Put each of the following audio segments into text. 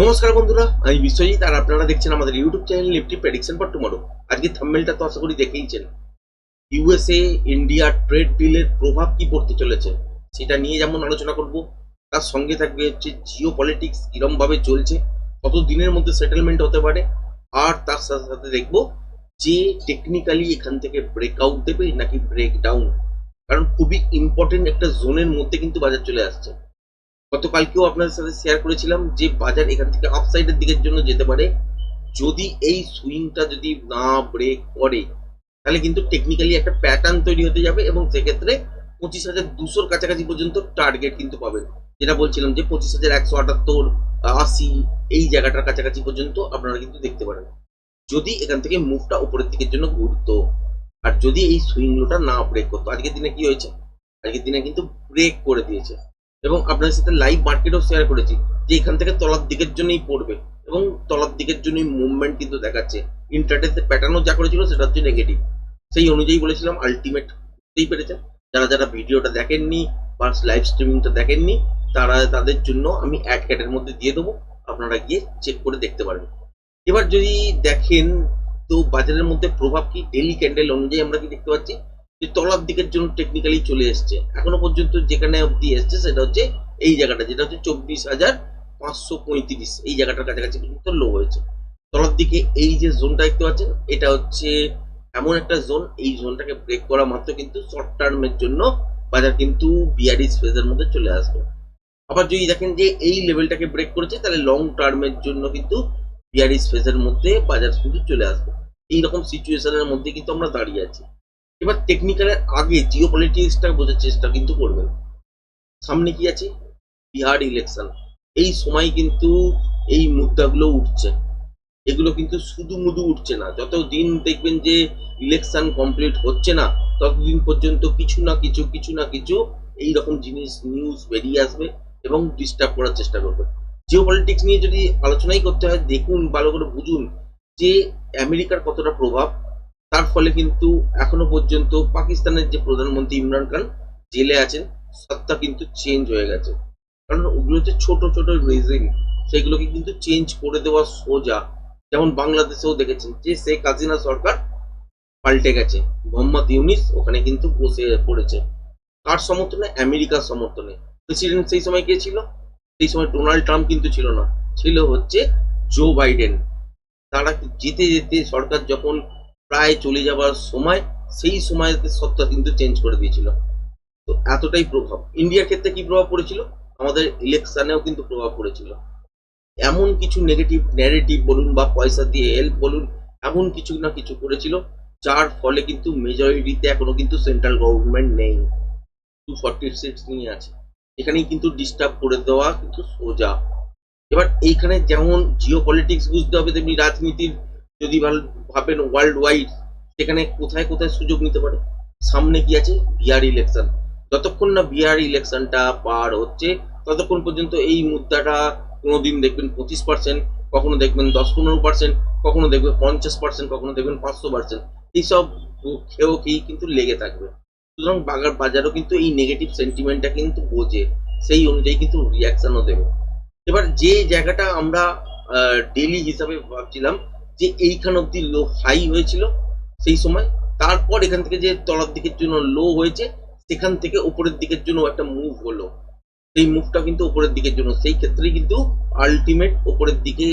নমস্কার বন্ধুরা, আমি বিশ্বজিৎ, আর আপনারা দেখছেন আমাদের YouTube channel Nifty prediction for tomorrow আজকে থাম্বেলটা তো আশা করি দেখেইছেন ইউএসএ ইন্ডিয়া ট্রেড ডিলের প্রভাব কি পড়তে চলেছে, সেটা নিয়ে যেমন আলোচনা করব, তার সঙ্গে থাকবে হচ্ছে জিও পলিটিক্স কিরম ভাবে চলছে, কত দিনের মধ্যে সেটেলমেন্ট হতে পারে, আর তার সাথে সাথে দেখব যে টেকনিক্যালি এখান থেকে ব্রেকআউট দেবে নাকি ব্রেক ডাউন কারণ খুবই ইম্পর্টেন্ট একটা জোনের মধ্যে কিন্তু বাজার চলে আসছে। গতকালকেও আপনাদের সাথে শেয়ার করেছিলাম যে বাজার এখান থেকে আপসাইডের দিকের জন্য যেতে পারে। যদি এই সুইংটা যদি না ব্রেক করে, তাহলে কিন্তু টেকনিক্যালি একটা প্যাটার্ন তৈরি হতে যাবে এবং সেক্ষেত্রে পঁচিশ হাজার দুশোর কাছাকাছি পর্যন্ত টার্গেট কিন্তু পাবেন। যেটা বলছিলাম যে পঁচিশ হাজার একশো আটাত্তর, আশি, এই জায়গাটার কাছাকাছি পর্যন্ত আপনারা কিন্তু দেখতে পারেন। যদি এখান থেকে মুভটা উপরের দিকের জন্য ঘুরতো, আর যদি এই সুইং লোটা না ব্রেক করতো, আজকের দিনে কি হয়েছে? আজকের দিনে কিন্তু ব্রেক করে দিয়েছে। এবং আপনাদের সাথে লাইভ মার্কেটও শেয়ার করেছি, যে এখান থেকে তলার দিকের জন্যই পড়বে এবং তলার দিকের জন্যই মুভমেন্ট কিন্তু দেখাচ্ছে। ইন্টারনেটে প্যাটার্নও যা করেছিল সেটা হচ্ছে নেগেটিভ সেই অনুযায়ী বলেছিলাম আলটিমেট বুঝতেই পেরেছেন যারা যারা ভিডিওটা দেখেননি বা লাইভ স্ট্রিমিংটা দেখেননি, তারা তাদের জন্য আমি অ্যাড ক্যাটের মধ্যে দিয়ে দেবো। আপনারা গিয়ে চেক করে দেখতে পারবেন। এবার যদি দেখেন, তো বাজারের মধ্যে প্রভাব কি? ডেলি ক্যান্ডেল অনুযায়ী আমরা কি দেখতে পাচ্ছি? যে তলার দিকের জন্য টেকনিক্যালি চলে এসছে। এখনও পর্যন্ত যেখানে অব্দি এসছে সেটা হচ্ছে এই জায়গাটা, যেটা হচ্ছে চব্বিশ হাজার পাঁচশো পঁয়ত্রিশ। এই জায়গাটার কাছাকাছি পর্যন্ত লো হয়েছে। তলার দিকে এই যে জোনটা দেখতে পাচ্ছেন, এটা হচ্ছে এমন একটা জোন এই জোনটাকে ব্রেক করা মাত্র কিন্তু শর্ট টার্মের জন্য বাজার কিন্তু বিআরএস ফেজের মধ্যে চলে আসবে। আবার যদি দেখেন যে এই লেভেলটাকে ব্রেক করেছে, তাহলে লং টার্মের জন্য কিন্তু বিআরএস ফেজের মধ্যে বাজার কিন্তু চলে আসবে। এইরকম সিচুয়েশনের মধ্যে কিন্তু আমরা দাঁড়িয়ে আছি। এবার টেকনিক্যালের আগে জিও পলিটিক্সটা বোঝার চেষ্টা কিন্তু করবেন সামনে কি আছে? বিহার ইলেকশন এই সময় কিন্তু এই মুদ্রাগুলো উঠছে। এগুলো কিন্তু শুধু মুধু উঠছে না। যত দিন দেখবেন যে ইলেকশন কমপ্লিট হচ্ছে না, ততদিন পর্যন্ত কিছু না কিছু কিছু না কিছু এই রকম জিনিস নিউজ বেরিয়ে আসবে এবং ডিস্টার্ব করার চেষ্টা করবে। জিও পলিটিক্স নিয়ে যদি আলোচনাই করতে হয়, দেখুন, ভালো করে বুঝুন যে আমেরিকার কতটা প্রভাব তার ফলে কিন্তু এখনও পর্যন্ত পাকিস্তানের যে প্রধানমন্ত্রী ইমরান খান জেলে আছেন, সত্তা কিন্তু চেঞ্জ হয়ে গেছে। কারণ ওগুলো হচ্ছে ছোট ছোট রিজিম সেগুলোকে কিন্তু চেঞ্জ করে দেওয়া সোজা। যেমন বাংলাদেশেও দেখেছেন যে শেখ হাসিনা সরকার পাল্টে গেছে। মোহাম্মদ ইউনিস ওখানে কিন্তু বসে পড়েছে। কার সমর্থনে? আমেরিকার সমর্থনে। প্রেসিডেন্ট সেই সময় কে ছিল? সেই সময় ডোনাল্ড ট্রাম্প কিন্তু ছিল না। ছিল হচ্ছে জো বাইডেন। তারা যেতে যেতে সরকার যখন প্রায় চলে যাবার সময়, সেই সময় সত্তা কিন্তু চেঞ্জ করে দিয়েছিল। তো এতটাই প্রভাব। ইন্ডিয়ার ক্ষেত্রে কি প্রভাব পড়েছিল? আমাদের ইলেকশনেও কিন্তু প্রভাব পড়েছিল। এমন কিছু নেগেটিভ ন্যারেটিভ বলুন বা পয়সা দিয়ে হেল্প বলুন, এমন কিছু না কিছু করেছিল, যার ফলে কিন্তু মেজরিটিতে এখনও কিন্তু সেন্ট্রাল গভর্নমেন্ট নেই। টু ফর্টি সিক্স নিয়ে আছে। এখানেই কিন্তু ডিস্টার্ব করে দেওয়া কিন্তু সোজা। এবার এইখানে যেমন জিও পলিটিক্স বুঝতে হবে, তেমনি রাজনীতির যদি ভালো ভাবেন ওয়ার্ল্ড ওয়াইড সেখানে কোথায় কোথায় সুযোগ নিতে পারে? সামনে কি আছে? বিহার ইলেকশন যতক্ষণ না বিহার ইলেকশনটা পার হচ্ছে, ততক্ষণ পর্যন্ত এই মুদ্রাটা কোনোদিন দেখবেন পঁচিশ পার্সেন্ট কখনো দেখবেন দশ পনেরো পার্সেন্ট কখনো দেখবেন পঞ্চাশ পার্সেন্ট কখনো দেখবেন পাঁচশো পার্সেন্ট এইসব খেয়েও খেয়েই কিন্তু লেগে থাকবে। সুতরাং বাগার বাজারও কিন্তু এই নেগেটিভ সেন্টিমেন্টটা কিন্তু বোঝে। সেই অনুযায়ী কিন্তু রিয়াকশনও দেবে। এবার যে জায়গাটা আমরা ডেলি হিসাবে ভাবছিলাম যে এইখান অব্দি লো হাই হয়েছিল সেই সময়। তারপর এখান থেকে যে তলার দিকের জন্য লো হয়েছে, সেখান থেকে উপরের দিকের জন্য একটা মুভ হলো। সেই মুভটা কিন্তু উপরের দিকের জন্য। সেই ক্ষেত্রে কিন্তু আলটিমেট উপরের দিকে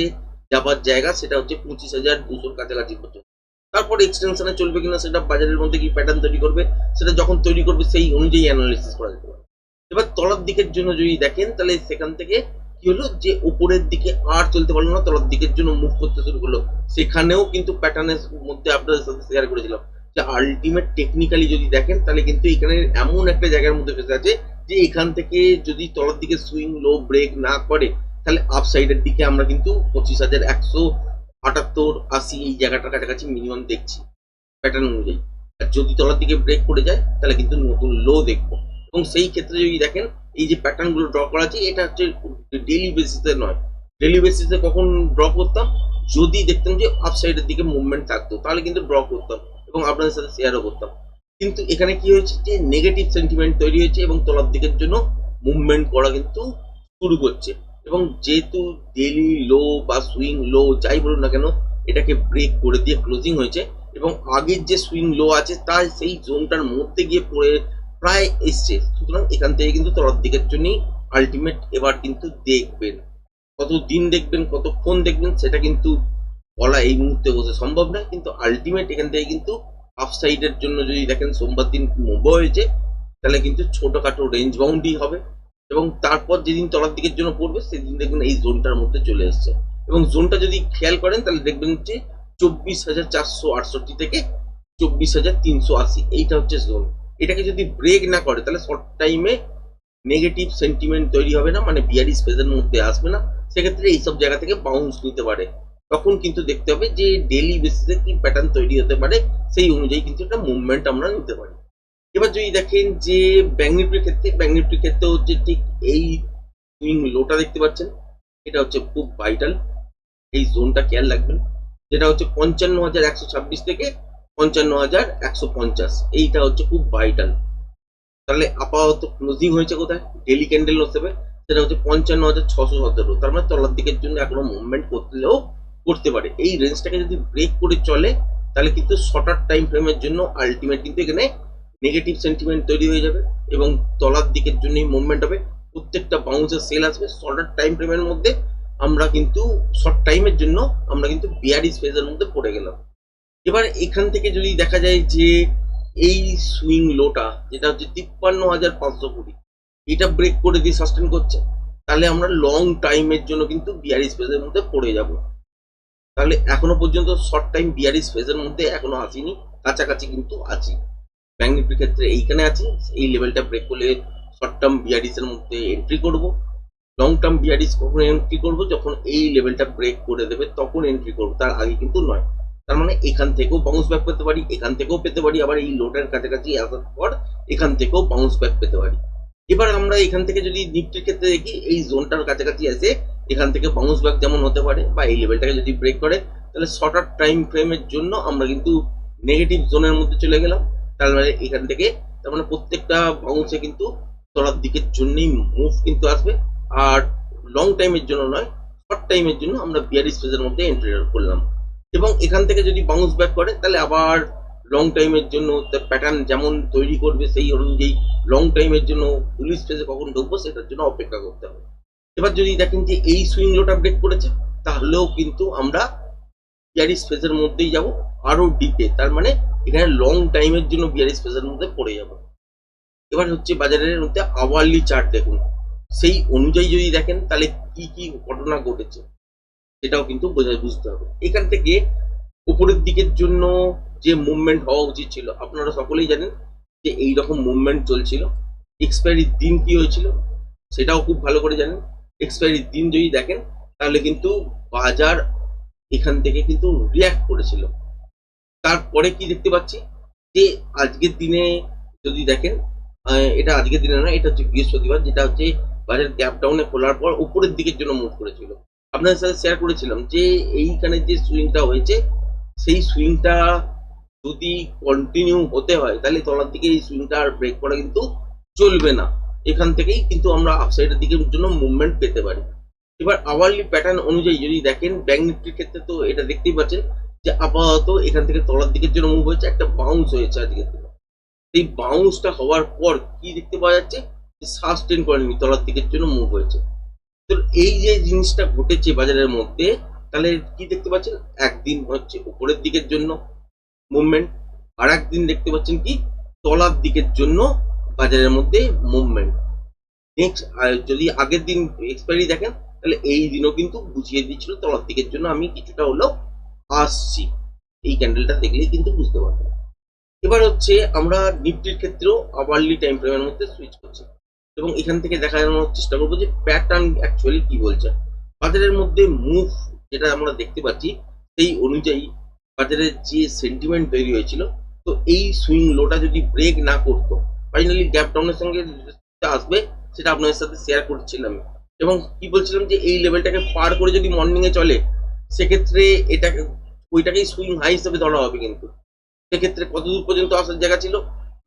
যাবার জায়গা সেটা হচ্ছে পঁচিশ হাজার দুশোর কাছাকাছি পর্যন্ত। তারপর এক্সটেনশনে চলবে কিনা সেটা বাজারের মধ্যে কি প্যাটার্ন তৈরি করবে, সেটা যখন তৈরি করবে সেই অনুযায়ী অ্যানালিসিস করা যেতে পারে। এবার তলার দিকের জন্য যদি দেখেন, তাহলে সেখান থেকে কি হলো? যে উপরের দিকে আর চলতে পারল না, তলার দিকের জন্য মুভ করতে শুরু করল। সেখানেও কিন্তু প্যাটার্নের মধ্যে আপনাদের সাথে শেয়ার করেছিলাম যে আলটিমেট টেকনিক্যালি যদি দেখেন, তাহলে কিন্তু এখানে এমন একটা জায়গার মধ্যে ফেসে আছে যে এখান থেকে যদি তলার দিকে সুইং লো ব্রেক না করে, তাহলে আপসাইডের দিকে আমরা কিন্তু পঁচিশ হাজার একশো আটাত্তর, আশি এই জায়গাটার কাছাকাছি মিনিমাম দেখছি প্যাটার্ন অনুযায়ী। আর যদি তলার দিকে ব্রেক করে যায়, তাহলে কিন্তু নতুন লো দেখব। এবং সেই ক্ষেত্রে যদি দেখেন, এই যে প্যাটার্নগুলো ড্র করা আছে, এটা হচ্ছে ডেলি বেসিসে নয়। ডেলি বেসিসে কখন ড্র করতাম? যদি দেখতাম যে আপসাইডের দিকে মুভমেন্ট থাকতো, তাহলে কিন্তু ড্র করতাম এবং আপনাদের সাথে শেয়ারও করতাম। কিন্তু এখানে কি হয়েছে যে নেগেটিভ সেন্টিমেন্ট তৈরি হয়েছে এবং তলার দিকের জন্য মুভমেন্ট করা কিন্তু শুরু করছে। এবং যেহেতু ডেলি লো বা সুইং লো যাই বলুন না কেন, এটাকে ব্রেক করে দিয়ে ক্লোজিং হয়েছে এবং আগের যে সুইং লো আছে, তার সেই জোনটার মধ্যে গিয়ে পড়ে প্রায় এসছে। সুতরাং এখান থেকে কিন্তু তলার দিকের জন্যই আলটিমেট এবার কিন্তু দেখবেন। কত দিন দেখবেন কতক্ষণ দেখবেন, সেটা কিন্তু বলা এই মুহূর্তে বসে সম্ভব নয়। কিন্তু আলটিমেট এখান থেকে কিন্তু হাফ সাইডের জন্য যদি দেখেন সোমবার দিন মুভ হয়েছে, তাহলে কিন্তু ছোটখাটো রেঞ্জ বাউন্ডই হবে। এবং তারপর যেদিন তলার দিকের জন্য পড়বে, সেদিন দেখবেন এই জোনটার মধ্যে চলে এসছে। এবং জোনটা যদি খেয়াল করেন, তাহলে দেখবেন হচ্ছে চব্বিশ হাজার চারশো আটষট্টি থেকে চব্বিশ হাজার তিনশো আশি। এইটা হচ্ছে জোন এটাকে যদি ব্রেক না করে, তাহলে শর্ট টাইমে নেগেটিভ সেন্টিমেন্ট তৈরি হবে না মানে বিয়ারিস ফেজের মধ্যে আসবে না। সেক্ষেত্রে এইসব জায়গা থেকে বাউন্স নিতে পারে। তখন কিন্তু দেখতে হবে যে ডেলি বেসিসে কি প্যাটার্ন তৈরি হতে পারে, সেই অনুযায়ী কিন্তু একটা মুভমেন্ট আমরা নিতে পারি। এবার যদি দেখেন যে ব্যাঙ্ক নিফটির ক্ষেত্রে ব্যাঙ্ক নিফটির ক্ষেত্রে হচ্ছে ঠিক এই সুইং লোটা দেখতে পাচ্ছেন, এটা হচ্ছে খুব ভাইটাল এই জোনটা খেয়াল রাখবেন। যেটা হচ্ছে পঞ্চান্ন হাজার একশো ছাব্বিশ থেকে পঞ্চান্ন হাজার একশো পঞ্চাশ। এইটা হচ্ছে খুব ভাইটাল তাহলে আপাতত ক্লোজিং হয়েছে কোথায়? ডেলি ক্যান্ডেল হিসেবে সেটা হচ্ছে পঞ্চান্ন হাজার ছশো সতেরো তার মানে তলার দিকের জন্য এখনও মুভমেন্ট করলেও করতে পারে। এই রেঞ্জটাকে যদি ব্রেক করে চলে, তাহলে কিন্তু শর্টার টাইম ফ্রেমের জন্য আলটিমেট কিন্তু এখানে নেগেটিভ সেন্টিমেন্ট তৈরি হয়ে যাবে এবং তলার দিকের জন্যই মুভমেন্ট হবে। প্রত্যেকটা বাউন্সের সেল আসবে। শর্টার টাইম ফ্রেমের মধ্যে আমরা কিন্তু শর্ট টাইমের জন্য আমরা কিন্তু বিয়ারিস ফেজের মধ্যে পড়ে গেলাম। এবার এখান থেকে যদি দেখা যায় যে এই সুইং লোটা যেটা হচ্ছে তিপ্পান্ন হাজার পাঁচশো কুড়ি, এটা ব্রেক করে দিয়ে সাস্টেন করছে, তাহলে আমরা লং টাইমের জন্য কিন্তু বিয়ারিস ফেজের মধ্যে পড়ে যাব। তাহলে এখনও পর্যন্ত শর্ট টাইম বিয়ারিস ফেজের মধ্যে এখনও আসিনি, কাছাকাছি কিন্তু আছি। ব্যাঙ্ক নিফটির ক্ষেত্রে এইখানে আছি, এই লেভেলটা ব্রেক করলে শর্ট টার্ম বিয়ারিস এর মধ্যে এন্ট্রি করব। লং টার্ম বিয়ারিস কখন এন্ট্রি করব? যখন এই লেভেলটা ব্রেক করে দেবে, তখন এন্ট্রি করব, তার আগে কিন্তু নয়। তার মানে এখান থেকেও বাউন্স ব্যাক পেতে পারি, এখান থেকেও পেতে পারি, আবার এই লোডের কাছাকাছি আসার পর এখান থেকেও বাউন্স ব্যাক পেতে পারি। এবার আমরা এখান থেকে যদি নিফটির ক্ষেত্রে দেখি, এই জোনটার কাছাকাছি এসে এখান থেকে বাউন্স ব্যাক যেমন হতে পারে বা এই লেভেলটাকে যদি ব্রেক করে, তাহলে শর্টার টাইম ফ্রেমের জন্য আমরা কিন্তু নেগেটিভ জোনের মধ্যে চলে গেলাম। তার মানে এখান থেকে তার মানে প্রত্যেকটা বাউন্সে কিন্তু তলার দিকের জন্যই মুভ কিন্তু আসবে। আর লং টাইমের জন্য নয় শর্ট টাইমের জন্য আমরা বিয়ারিস ফেজের মধ্যে এন্ট্রি করলাম। এবং এখান থেকে যদি বাউন্স ব্যাক করে, তাহলে আবার লং টাইমের জন্য প্যাটার্ন যেমন তৈরি করবে, সেই অনুযায়ী লং টাইমের জন্য পুলিশ ফেজে কখন ঢুকবো, সেটার জন্য অপেক্ষা করতে হবে। এবার যদি দেখেন যে এই সুইং লোটা ব্রেক করেছে, তাহলেও কিন্তু আমরা বিয়ারিস ফেজের মধ্যেই যাব আরও ডিপে তার মানে এখানে লং টাইমের জন্য বিয়ারিস ফেজের মধ্যে পড়ে যাব। এবার হচ্ছে বাজারের মধ্যে আওয়ারলি চার্ট দেখুন। সেই অনুযায়ী যদি দেখেন, তাহলে কি কি ঘটনা ঘটেছে? সেটাও কিন্তু বোঝা বুঝতে হবে। এখান থেকে উপরের দিকের জন্য যে মুভমেন্ট হওয়া উচিত ছিল, আপনারা সকলেই জানেন যে এই রকম মুভমেন্ট চলছিল। এক্সপায়ারির দিন কি হয়েছিল, সেটাও খুব ভালো করে জানেন। এক্সপায়ারির দিন যদি দেখেন, তাহলে কিন্তু বাজার এখান থেকে কিন্তু রিয়াক্ট করেছিল। তারপরে কি দেখতে পাচ্ছি? যে আজকের দিনে যদি দেখেন এটা আজকের দিনে না এটা হচ্ছে বৃহস্পতিবার, যেটা হচ্ছে বাজার গ্যাপ ডাউনে খোলার পর উপরের দিকের জন্য মুভ করেছিল। আপনাদের সাথে শেয়ার করেছিলাম যে এইখানে যে সুইংটা হয়েছে, সেই সুইংটা যদি কন্টিনিউ হতে হয়, তাহলে তলার দিকে এই সুইংটা আর ব্রেক করা কিন্তু চলবে না। এখান থেকেই কিন্তু আমরা আপসাইডের দিকের জন্য মুভমেন্ট পেতে পারি। এবার আওয়ারলি প্যাটার্ন অনুযায়ী যদি দেখেন ব্যাঙ্ক নিফটির ক্ষেত্রে তো এটা দেখতেই পাচ্ছেন যে আপাতত এখান থেকে তলার দিকের জন্য মুভ হয়েছে, একটা বাউন্স হয়েছে আজকের দিনে। এই বাউন্সটা হওয়ার পর কি দেখতে পাওয়া যাচ্ছে? সাস্টেন করেনি, তলার দিকের জন্য মুভ হয়েছে। তো এই যে জিনিসটা ঘটেছে বাজারের মধ্যে, তাহলে কি দেখতে পাচ্ছেন? একদিন হচ্ছে উপরের দিকের জন্য মুভমেন্ট আর একদিন দেখতে পাচ্ছেন কি? তলার দিকের জন্য বাজারের মধ্যে মুভমেন্ট নেক্সট যদি আগের দিন এক্সপায়ারি দেখেন, তাহলে এই দিনও কিন্তু বুঝিয়ে দিচ্ছিল তলার দিকের জন্য আমি কিছুটা হলেও আসছি। এই ক্যান্ডেলটা দেখলেই কিন্তু বুঝতে পারবেন। এবার হচ্ছে আমরা নিফটির ক্ষেত্রেও আওয়ারলি টাইম ফ্রেমের মধ্যে সুইচ করছি। এবং এখান থেকে দেখানোর চেষ্টা করব যে প্যাটার্ন অ্যাকচুয়ালি কি বলছে। বাজারের মধ্যে মুভ যেটা আমরা দেখতে পাচ্ছি, সেই অনুযায়ী বাজারের যে সেন্টিমেন্ট তৈরি হয়েছিল, তো এই সুইং লোটা যদি ব্রেক না করতো ফাইনালি গ্যাপ ডাউনের সঙ্গে আসবে, সেটা আপনাদের সাথে শেয়ার করছিলাম। এবং কি বলছিলাম যে এই লেভেলটাকে পার করে যদি মর্নিং এ চলে, সেক্ষেত্রে এটাকে ওইটাকেই সুইং হাই হিসেবে ধরা হবে কিন্তু। সেক্ষেত্রে কত দূর পর্যন্ত আসার জায়গা ছিল?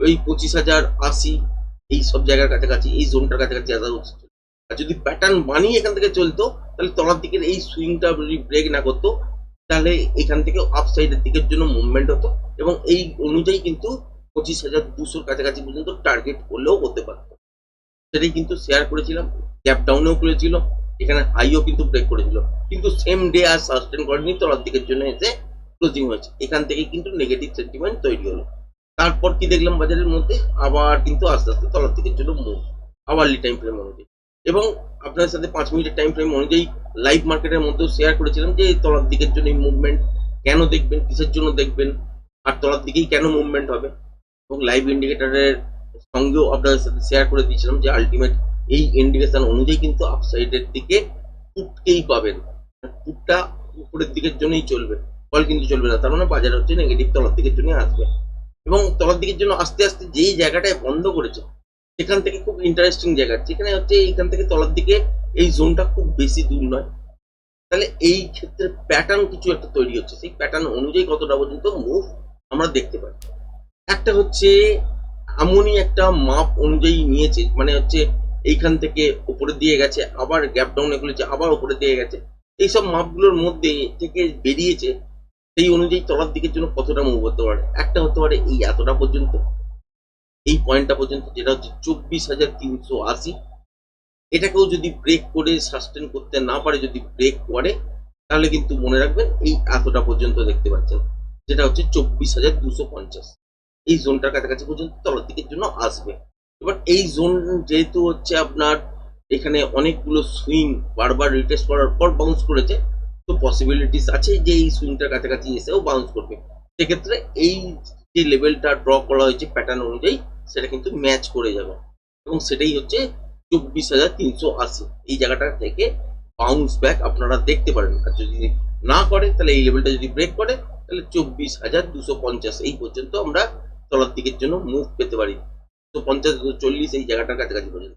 ওই পঁচিশ হাজার আশি এই সব জায়গার কাছাকাছি, এই জোনটার কাছাকাছি আসা উচিত আর যদি প্যাটার্ন বানিয়ে এখান থেকে চলতো, তাহলে তলার দিকের এই সুইংটা যদি ব্রেক না করতো, তাহলে এখান থেকে আপ সাইডের দিকের জন্য মুভমেন্ট হতো এবং এই অনুযায়ী কিন্তু পঁচিশ হাজার দুশোর কাছাকাছি পর্যন্ত টার্গেট করলেও করতে পারতো। সেটাই কিন্তু শেয়ার করেছিলাম গ্যাপ ডাউনেও করেছিল, এখানে হাইও কিন্তু ব্রেক করেছিল। কিন্তু সেম ডে আর সাস্টেন করেনি, তলার দিকের জন্য এসে ক্লোজিং হয়েছে। এখান থেকে কিন্তু নেগেটিভ সেন্টিমেন্ট তৈরি হলো। তারপর কি দেখলাম বাজারের মধ্যে? আবার কিন্তু আস্তে আস্তে তলার দিকের জন্য মুভ আওয়ারলি টাইম ফ্রেম অনুযায়ী। এবং আপনার সাথে পাঁচ মিনিটের টাইম ফ্রেম অনুযায়ী লাইভ মার্কেটের মধ্যেও শেয়ার করেছিলাম যে তলার দিকের জন্য এই মুভমেন্ট কেন দেখবেন, কিসের জন্য দেখবেন, আর তলার দিকেই কেন মুভমেন্ট হবে? এবং লাইভ ইন্ডিকেটরের সঙ্গেও আপনাদের সাথে শেয়ার করে দিয়েছিলাম যে আলটিমেট এই ইন্ডিকেশন অনুযায়ী কিন্তু আপসাইডের দিকে পুটকেই পাবেন। পুটটা উপরের দিকের জন্যই চলবে, ফল কিন্তু চলবে না। তার মানে বাজার হচ্ছে নেগেটিভ তলার দিকের জন্য আসবে। এবং তলার দিকের জন্য আস্তে আস্তে যেই জায়গাটায় বন্ধ করেছে, সেখান থেকে খুব ইন্টারেস্টিং জায়গা। যেখানে হচ্ছে এইখান থেকে তলার দিকে এই জোনটা খুব বেশি দূর নয়। তাহলে এই ক্ষেত্রে প্যাটার্ন কিছু একটা তৈরি হচ্ছে। সেই প্যাটার্ন অনুযায়ী কতটা পর্যন্ত মুভ আমরা দেখতে পাই একটা হচ্ছে এমনই একটা মাপ অনুযায়ী নিয়েছে মানে হচ্ছে এইখান থেকে উপরে দিয়ে গেছে, আবার গ্যাপ ডাউনে খুলেছে, আবার উপরে দিয়ে গেছে। এইসব মাপগুলোর মধ্যে থেকে বেরিয়েছে সেই অনুযায়ী তলার দিকের জন্য কতটা মুভ হতে পারে? একটা হতে পারে এই এতটা পর্যন্ত। এই পয়েন্টটা পর্যন্ত, যেটা হচ্ছে চব্বিশ হাজার তিনশো আশি। এটাকেও যদি ব্রেক করে সাস্টেন করতে না পারে, যদি ব্রেক করে, তাহলে কিন্তু মনে রাখবেন এই এতটা পর্যন্ত দেখতে পাচ্ছেন। যেটা হচ্ছে চব্বিশ হাজার দুশো পঞ্চাশ। এই জোনটার কাছাকাছি পর্যন্ত তলার দিকের জন্য আসবে। এবার এই জোন যেহেতু হচ্ছে আপনার, এখানে অনেকগুলো সুইং বারবার রিটেস্ট করার পর বাউন্স করেছে তো পসিবিলিটিস আছে যে এই সুইংটার কাছাকাছি এসেও বাউন্স করবে। সেক্ষেত্রে এই যে লেভেলটা ড্র করা হয়েছে প্যাটার্ন অনুযায়ী, সেটা কিন্তু ম্যাচ করে যাবে। এবং সেটাই হচ্ছে চব্বিশ হাজার তিনশো আশি। এই জায়গাটা থেকে বাউন্স ব্যাক আপনারা দেখতে পারেন। আর যদি না করে, তাহলে এই লেভেলটা যদি ব্রেক করে, তাহলে চব্বিশ হাজার দুশো পঞ্চাশ। এই পর্যন্ত আমরা তলার দিকের জন্য মুভ পেতে পারি। তো পঞ্চাশ, দুশো, চল্লিশ এই জায়গাটার কাছাকাছি পর্যন্ত।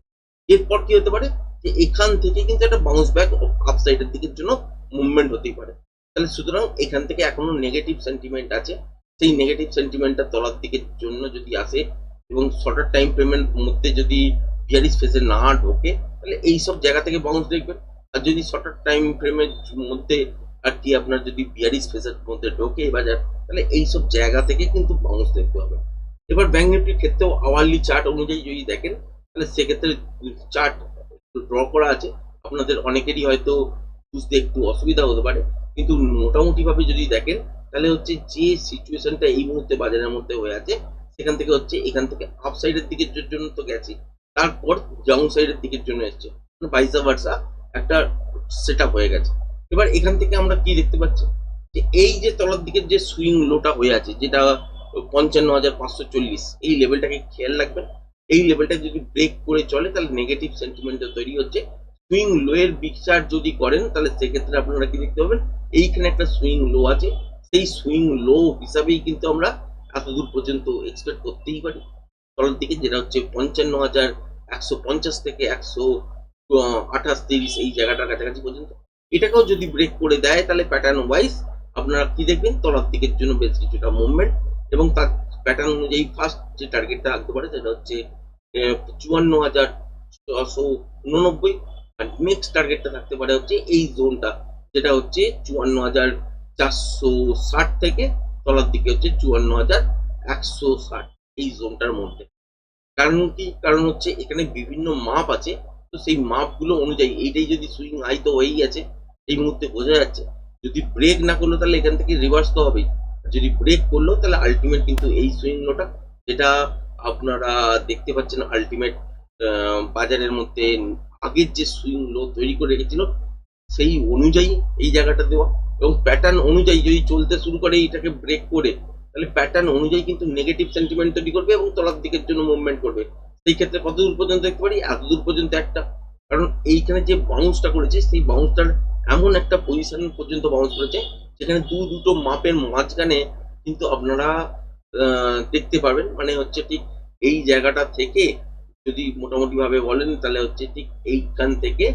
এরপর কি হতে পারে? যে এখান থেকে কিন্তু একটা বাউন্স ব্যাক আপসাইডের দিকের জন্য মুভমেন্ট হতেই পারে। তাহলে সুতরাং এখান থেকে এখনও নেগেটিভ সেন্টিমেন্ট আছে। সেই নেগেটিভ সেন্টিমেন্টটা তলার দিকের জন্য যদি আসে এবং শর্টার টাইম ফ্রেমের মধ্যে যদি বিয়ারিস ফেসে না ঢোকে, তাহলে এই সব জায়গা থেকে বাউন্স দেখবেন। আর যদি শর্টার টাইম ফ্রেমের মধ্যে আর কি আপনার যদি বিয়ারিস ফেসের মধ্যে ঢোকে বাজার তাহলে এই সব জায়গা থেকে কিন্তু বাউন্স দেখতে হবে। এবার ব্যাঙ্ক নিফটির ক্ষেত্রেও আওয়ারলি চার্ট অনুযায়ী যদি দেখেন, তাহলে সেক্ষেত্রে চার্ট ড্র করা আছে। আপনাদের অনেকেরই হয়তো বুঝতে একটু অসুবিধা হতে পারে। কিন্তু মোটামুটি ভাবে যদি দেখেন, তাহলে হচ্ছে যে সিচুয়েশনটা এই মুহূর্তে বাজারের মধ্যে হয়ে আছে, সেখান থেকে হচ্ছে এখান থেকে আপ সাইডের দিকের জন্য তো গেছি, তারপর ডাউন সাইডের দিকের জন্য এসছে ভাইসা ভার্সা একটা সেট হয়ে গেছে। এবার এখান থেকে আমরা কি দেখতে পাচ্ছি? যে এই যে তলার দিকের যে সুইং লোটা হয়ে আছে, যেটা পঞ্চান্ন হাজার পাঁচশো চল্লিশ, এই লেভেলটাকে খেয়াল রাখবেন। এই লেভেলটা যদি ব্রেক করে চলে, তাহলে নেগেটিভ সেন্টিমেন্ট তৈরি হচ্ছে। সুইং লো এর বিচার যদি করেন, তাহলে সেক্ষেত্রে আপনারা কি দেখতে পাবেন? এইখানে একটা সুইং লো আছে। সেই সুইং লো হিসাবেই কিন্তু আমরা এতদূর পর্যন্ত এক্সপেক্ট করতেই পারি। তলার দিকে যেটা হচ্ছে পঞ্চান্ন হাজার একশো পঞ্চাশ থেকে একশো আঠাশ, তিরিশ এই জায়গাটার কাছাকাছি পর্যন্ত। এটাকেও যদি ব্রেক করে দেয়, তাহলে প্যাটার্ন ওয়াইজ আপনারা কি দেখবেন? তলার দিকের জন্য বেশ কিছুটা মুভমেন্ট এবং তার প্যাটার্ন অনুযায়ী ফার্স্ট যে টার্গেটটা থাকতে পারে, সেটা হচ্ছে চুয়ান্ন হাজার ছশো উননব্বই। নেক্সট টার্গেটটা থাকতে পারে হচ্ছে এই জোনটা যেটা হচ্ছে চুয়ান্ন হাজার চারশো ষাট থেকে তলার দিকে হচ্ছে চুয়ান্ন হাজার একশো ষাট এই জোনটার মধ্যে। কারণ কি? কারণ হচ্ছে এখানে বিভিন্ন মাপ আছে, তো সেই মাপগুলো অনুযায়ী এইটাই যদি সুইং হাই তো হয়েই আছে এই মুহূর্তে বোঝা যাচ্ছে, যদি ব্রেক না করল তাহলে এখান থেকে রিভার্স তো হবেই। যদি ব্রেক করল তাহলে আলটিমেট কিন্তু এই সুইং লোটা যেটা আপনারা দেখতে পাচ্ছেন আলটিমেট বাজারের মধ্যে আগের যে সুইং লো তৈরি করে রেখেছিল, সেই অনুযায়ী এই জায়গাটা দেওয়া এবং প্যাটার্ন অনুযায়ী যদি চলতে শুরু করে এটাকে ব্রেক করে, তাহলে প্যাটার্ন অনুযায়ী কিন্তু নেগেটিভ সেন্টিমেন্ট তৈরি করবে এবং তলার দিকের জন্য মুভমেন্ট করবে। সেই ক্ষেত্রে কত দূর পর্যন্ত দেখতে পারি? এত দূর পর্যন্ত একটা। কারণ এইখানে যে বাউন্সটা করেছে, সেই বাউন্সটার এমন একটা পজিশন পর্যন্ত বাউন্স করেছে সেখানে দু দুটো মাপের মাঝখানে কিন্তু আপনারা দেখতে পাবেন। মানে হচ্ছে ঠিক এই জায়গাটা থেকে যদি মোটামুটি ভাবে বলেন, তাহলে হচ্ছে ঠিক এইখান থেকে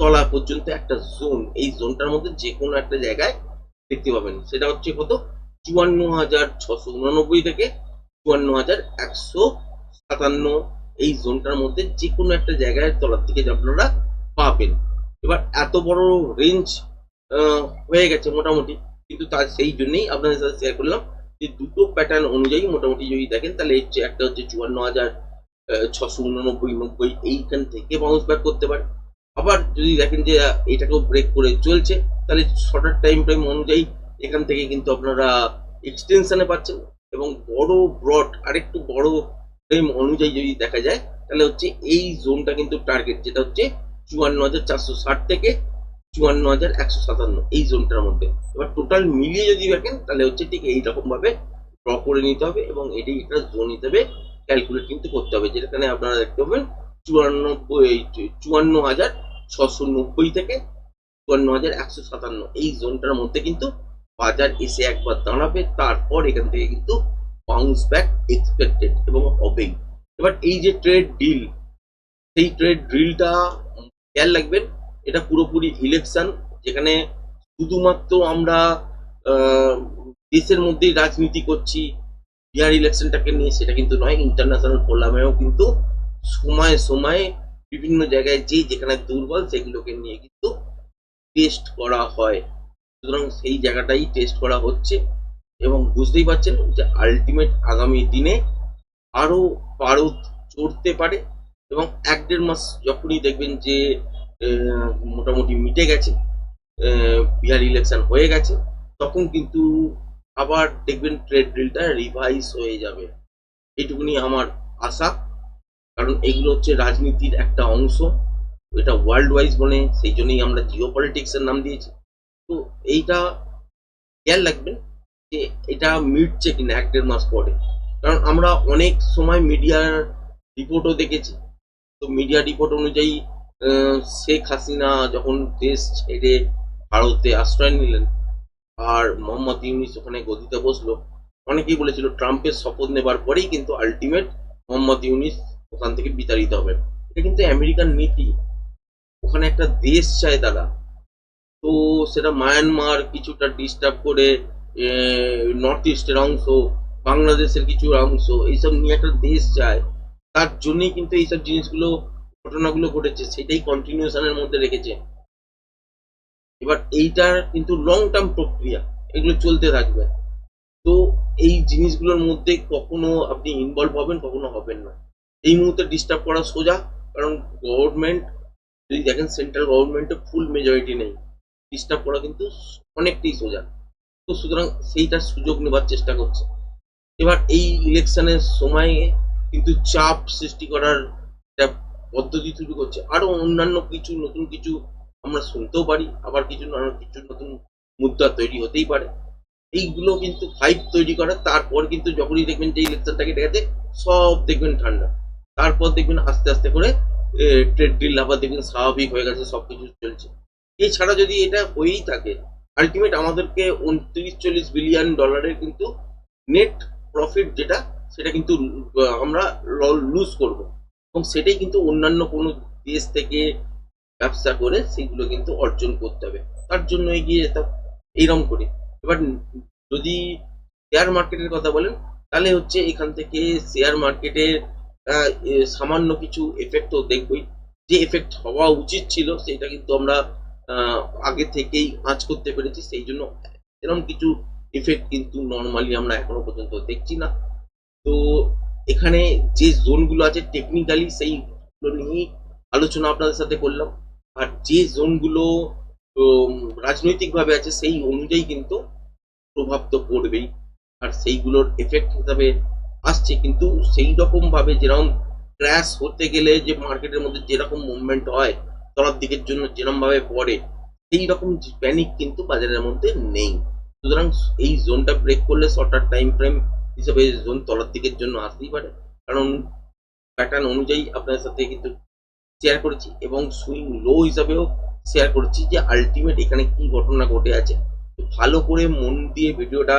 তলা পর্যন্ত একটা জোন এই জোনটার মধ্যে যে কোনো একটা জায়গায় দেখতে পাবেন। সেটা হচ্ছে কত? চুয়ান্ন হাজার ছশো উননব্বই থেকে চুয়ান্ন হাজার একশো সাতান্ন। এই জোনটার মধ্যে যে কোনো একটা জায়গায় তলার দিকে আপনারা পাবেন। এবার এত বড় রেঞ্জ হয়ে গেছে মোটামুটি। কিন্তু তার সেই জন্যেই আপনাদের সাথে শেয়ার করলাম। যে দুটো প্যাটার্ন অনুযায়ী মোটামুটি যদি দেখেন, তাহলে হচ্ছে একটা হচ্ছে চুয়ান্ন হাজার ছশো উননব্বই, নব্বই এইখান থেকে বাউন্স ব্যাক করতে পারে। আবার যদি দেখেন যে এটাকেও ব্রেক করে চলছে, তাহলে শর্টার টাইম ফ্রেম অনুযায়ী এখান থেকে কিন্তু আপনারা এক্সটেনশনে পাচ্ছেন এবং বড় ব্রড আরেকটু বড় ফ্রেম অনুযায়ী যদি দেখা যায়, তাহলে হচ্ছে এই জোনটা কিন্তু টার্গেট যেটা হচ্ছে চুয়ান্ন হাজার চারশো ষাট থেকে চুয়ান্ন হাজার একশো, সাতান্ন, এই জোনটার মধ্যে। এবার টোটাল মিলিয়ে যদি দেখেন, তাহলে হচ্ছে ঠিক এইরকম ভাবে ড্র করে নিতে হবে এবং এটি একটা জোন হিসেবে ক্যালকুলেট কিন্তু করতে হবে যেখানে আপনারা দেখতে পাবেন, চুয়ান্নব্বই চুয়ান্ন হাজার ছশো নব্বই থেকে চুয়ান্ন হাজার একশো সাতান্ন, এই জোনটার মধ্যে কিন্তু বাজার এসে একবার দাঁড়াবে, তারপর এখান থেকে কিন্তু বাউন্স ব্যাক এক্সপেক্টেড এবং হবেই। এবার এই যে ট্রেড ডিল সেই ট্রেড ডিলটা খেয়াল রাখবেন এটা পুরোপুরি ইলেকশন যেখানে শুধুমাত্র আমরা দেশের মধ্যেই রাজনীতি করছি, বিহার ইলেকশনটাকে নিয়ে সেটা কিন্তু নয় ইন্টারন্যাশনাল ফোরামেও কিন্তু সময়ে সময়ে বিভিন্ন জায়গায় যে যেখানে দুর্বল সেগুলোকে নিয়ে কিন্তু টেস্ট করা হয়। সুতরাং সেই জায়গাটাই টেস্ট করা হচ্ছে এবং বুঝতেই পারছেন যে আলটিমেট আগামী দিনে আরও পারদ চড়তে পারে এবং এক দেড় মাস যখনই দেখবেন যে মোটামুটি মিটে গেছে। বিহার ইলেকশন হয়ে গেছে। তখন কিন্তু আবার দেখবেন ট্রেড ডিলটা রিভাইজ হয়ে যাবে। এটুকুনি আমার আশা। কারণ এগুলো হচ্ছে রাজনীতির একটা অংশ। এটা ওয়ার্ল্ড ওয়াইজ বনে, সেই জন্যই আমরা জিও পলিটিক্সের নাম দিয়েছি। তো এইটা খেয়াল রাখবেন যে এটা মিটছে কিনা এক দেড় মাস পরে। কারণ আমরা অনেক সময় মিডিয়ার রিপোর্টও দেখেছি। তো মিডিয়া রিপোর্ট অনুযায়ী শেখ হাসিনা যখন দেশ ছেড়ে ভারতে আশ্রয় নিলেন, আর মোহাম্মদ ইউনিস ওখানে গদিতে বসল, অনেকেই বলেছিল ট্রাম্পের শপথ নেবার পরেই কিন্তু আলটিমেট মোহাম্মদ ইউনিস ওখান থেকে বিতাড়িত হবে এটা কিন্তু আমেরিকান নীতি। ওখানে একটা দেশ চায় তারা। তো সেটা মায়ানমার কিছুটা ডিস্টার্ব করে নর্থ ইস্টের অংশ, বাংলাদেশের কিছু অংশ, এইসব নিয়ে একটা দেশ চায়। তার জন্যই কিন্তু এইসব জিনিসগুলো ঘটনাগুলো ঘটেছে, সেটাই কন্টিনিউশনের মধ্যে রেখেছে। এবার এইটার কিন্তু লং টার্ম প্রক্রিয়া, এগুলো চলতে থাকবে। তো এই জিনিসগুলোর মধ্যে কখনো আপনি ইনভলভ হবেন, কখনো হবেন না। এই মুহূর্তে ডিস্টার্ব করা সোজা, কারণ গভর্নমেন্ট যদি দেখেন সেন্ট্রাল গভর্নমেন্টে ফুল মেজরিটি নেই ডিস্টার্ব করা কিন্তু অনেকটাই সোজা। তো সুতরাং সেইটার সুযোগ নেবার চেষ্টা করছে। এবার এই ইলেকশনের সময়ে কিন্তু চাপ সৃষ্টি করার পদ্ধতি শুরু করছে। আরও অন্যান্য কিছু, নতুন কিছু আমরা শুনতেও পারি। আবার কিছু কিছু নতুন মুদ্রা তৈরি হতেই পারে। এইগুলো কিন্তু ফাইভ তৈরি করে, তারপর কিন্তু যখনই দেখবেন যে ইলেকশনটাকে গেছে, সব দেখবেন ঠান্ডা। তারপর দেখবেন আস্তে আস্তে করে ট্রেড ডিল আবার দেখবেন স্বাভাবিক হয়ে গেছে, সবকিছু চলছে। এছাড়া যদি এটা হয়েই থাকে আলটিমেট আমাদেরকে উনত্রিশ, চল্লিশ বিলিয়ন ডলারের কিন্তু নেট প্রফিট যেটা, সেটা কিন্তু আমরা লুজ করব। এবং সেটাই কিন্তু অন্যান্য কোনো দেশ থেকে ব্যবসা করে সেগুলো কিন্তু অর্জন করতে হবে। তার জন্য এগিয়ে যেতে এইরকম করে। এবার যদি শেয়ার মার্কেটের কথা বলেন, তাহলে হচ্ছে এখান থেকে শেয়ার মার্কেটের সামান্য কিছু এফেক্ট তো দেখবই। যে এফেক্ট হওয়া উচিত ছিল, সেটা কিন্তু আমরা আগে থেকেই আঁচ করতে পেরেছি। সেই জন্য এরকম কিছু এফেক্ট কিন্তু নর্মালি আমরা এখনও পর্যন্ত দেখছি না। তো এখানে যে জোনগুলো আছে টেকনিক্যালি সেইগুলো নিয়েই আলোচনা আপনাদের সাথে করলাম। আর যে জোনগুলো রাজনৈতিকভাবে আছে, সেই অনুযায়ী কিন্তু প্রভাব তো পড়বেই। আর সেইগুলোর এফেক্ট হিসাবে আসছে, কিন্তু সেই রকম ভাবে যেরকম ক্র্যাশ হতে গেলে যে মার্কেটের মধ্যে যেরকম মুভমেন্ট হয়, তলার দিকের জন্য যেরকম ভাবে পড়ে, সেই রকম প্যানিক কিন্তু বাজারের মধ্যে নেই। সুতরাং এই জোনটা ব্রেক করলে শর্টার টাইম ফ্রেম হিসেবে জোন তলার দিকের জন্য আসতেই পারে। কারণ প্যাটার্ন অনুযায়ী আপনাদের সাথে কিন্তু শেয়ার করেছি এবং সুইং লো হিসাবেও শেয়ার করেছি যে আলটিমেট এখানে কি ঘটনা ঘটে আছে। তো ভালো করে মন দিয়ে ভিডিওটা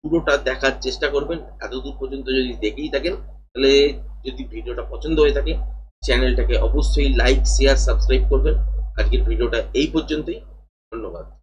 পুরোটা দেখার চেষ্টা করবেন। এতদূর পর্যন্ত যদি দেখেই থাকেন, তাহলে যদি ভিডিওটা পছন্দ হয়ে থাকে চ্যানেলটাকে অবশ্যই লাইক শেয়ার সাবস্ক্রাইব করবেন। আজকের ভিডিওটা এই পর্যন্তই। ধন্যবাদ।